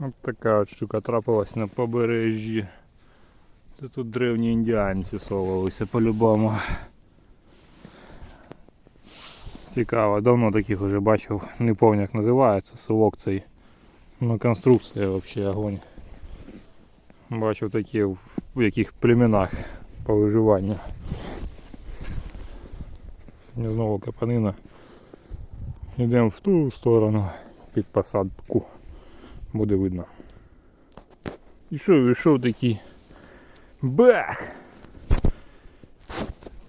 От така от штука трапилась на побережжі. Це тут древні індіанці совалися по-любому. Цікаво, давно таких вже бачив, не пам'ятаю як називається, совок цей. Ну конструкція взагалі огонь. Бачив такі в яких племенах по виживанню. І знову капанина. Йдемо в ту сторону під посадку. Буде видно. Ішов, ішов такий. Бах!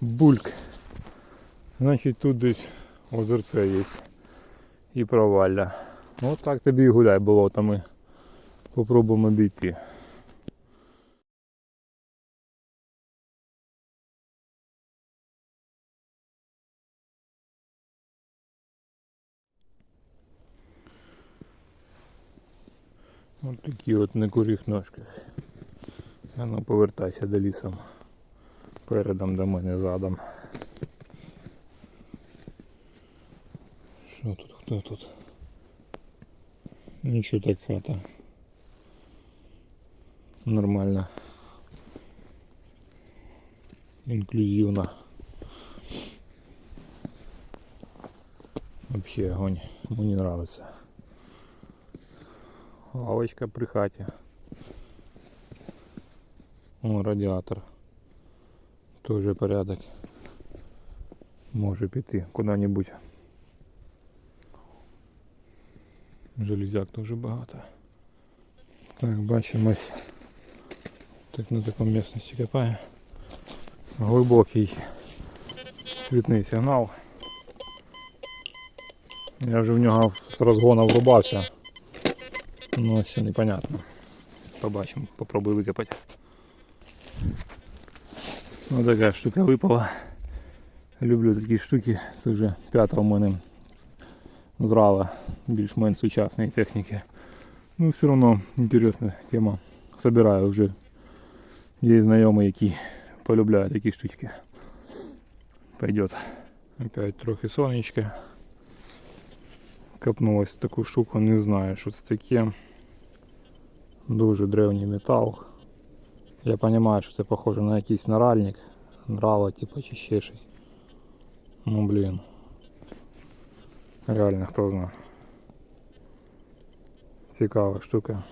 Бульк. Значить тут десь озерце є. І провалля. Ну так тобі і гуляй болотами. Попробуємо обійти. Ось такі от на куріх ножках. А ну повертайся до лісом. Передом до мене задом. Що тут? Хто тут? Нічого так хата. Нормально. Інклюзивно. Вообще огонь. Мне нравится. Лавочка при хаті. О, радіатор. Тоже порядок. Може піти куди-небудь. Железяк дуже багато. Так, бачимось. Так на такому місці копає. Глибокий світний сигнал. Я вже в нього з розгону врубався. Ну, ще непонятно. Побачимо, попробую викопати. Ну така штука випала. Люблю такі штуки. Це вже п'ята в мене зрала більш-менш сучасної техніки. Ну все одно інтересна тема. Собираю вже. Є знайомі, які полюбляють такі штучки. Пойдет. Опять трохи сонечко. Копнулась в таку штуку, не знаю, що це таке. Дуже древній метал. Я розумію, що це похоже на якийсь наральник. Нрава, типу, чи ще щось. Ну блін. Реально, хто знає. Цікава штука.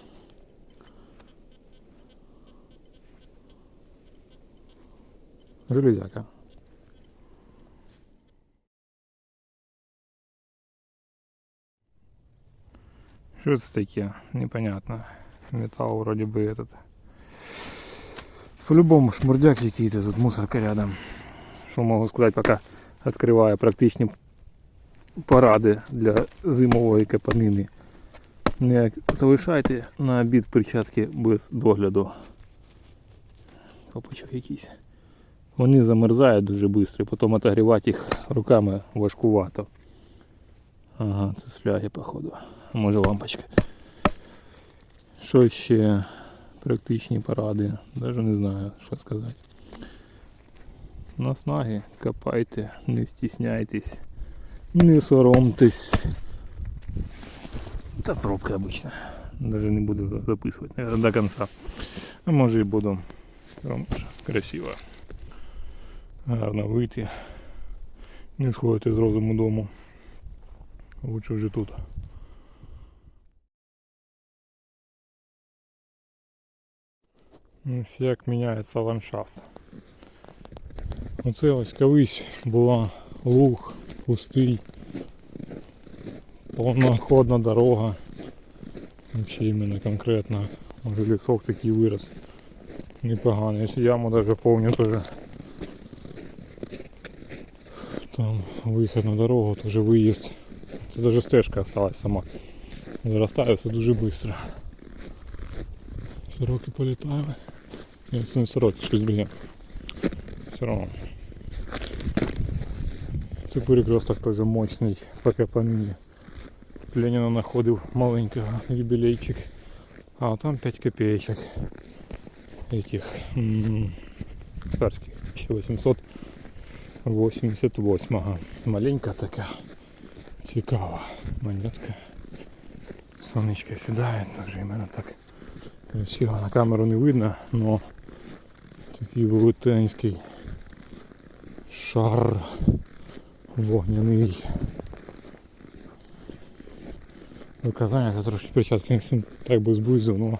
Железяка. Что это таке? Непонятно. Металл вроде бы этот. По-любому шмурдяк какие-то, тут мусорка рядом. Что могу сказать, пока открываю практичні поради для зимової капанини. Не залишайте на обід перчатки без догляду. Попачок якийсь. Вони замерзають дуже швидко, потім отогрівати їх руками важкувато. Ага, це з фляги, походу. Може лампочка. Що ще практичні поради? Навіть не знаю, що сказати. Наснаги копайте, не стісняйтесь, не соромтесь. Та пробка обычно. Даже не буду за- записывать наверное, до конца. А може і буду. Там красиво. Гарно вийти. Не сходити з розуму дому. Лучше вже тут. Ось як міняється ландшафт. Оце ось колись була луг, пустий, повноходна дорога. Вообще іменно конкретно. Може лісок такий вирос. Непогано. Якщо яму даже помню тоже. Там вихід на дорогу, тоже виїзд. Це даже стежка осталась сама. Заростає все дуже швидко. Сороки політали. Ні, це не сороки, щось біля. Все равно. Це перекресток теж мощний по капанині. Леніна знаходив маленького юбілейчик. А там 5 копеечок. Этих м, царських 1888 Маленька така. Цікава монетка. Сонечко сідає, теж іменно так красиво. На камеру не видно, но такий шар вогняний. Виказання це трошки перчатки так би зблизив, але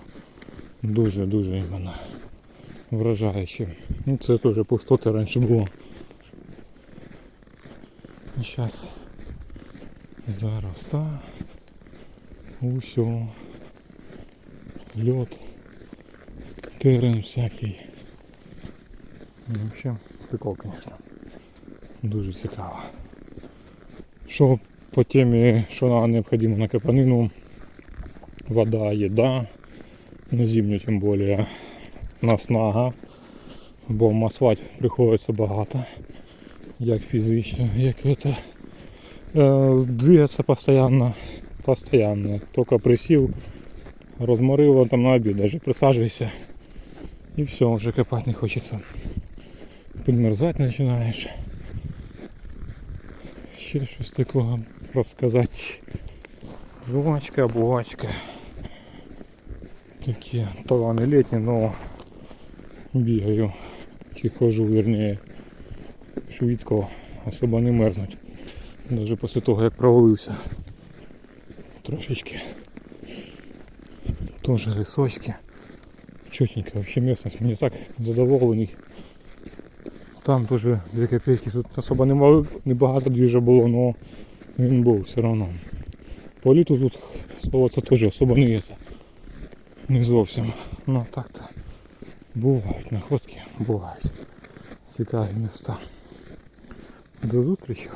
дуже-дуже іменно вражаюче. Ну це теж пустоти раніше було. І зараз зараз та усьо льот, терен всякий. Ну, Взагалі, прикол, звісно. Дуже цікаво. Що по темі, що нам необхідно на капанину, вода, їда, на зимню тим більше наснага, бо масвати приходиться багато, як фізично, як це. Е, двигаться постоянно, постоянно. Только присів, розморило там на обід, даже присаджуйся. І все, вже копати не хочеться. Підмерзати починаєш. Ще щось такого розказати. Жвачка, бувачка. Такі не літні, но бігаю. Чи хожу, вернее, швидко, особо не мерзнуть. Даже після того як провалився. Трошечки. Тоже лісочки. Чотенько, вообще местность мені так задоволений. Там теж 2 копейки, тут особо немало, небагато двіжа було, але він був все одно. По літу тут це теж особо не, є. не зовсім. Ну так-то бувають находки, бувають. Цікаві міста. До зустрічі.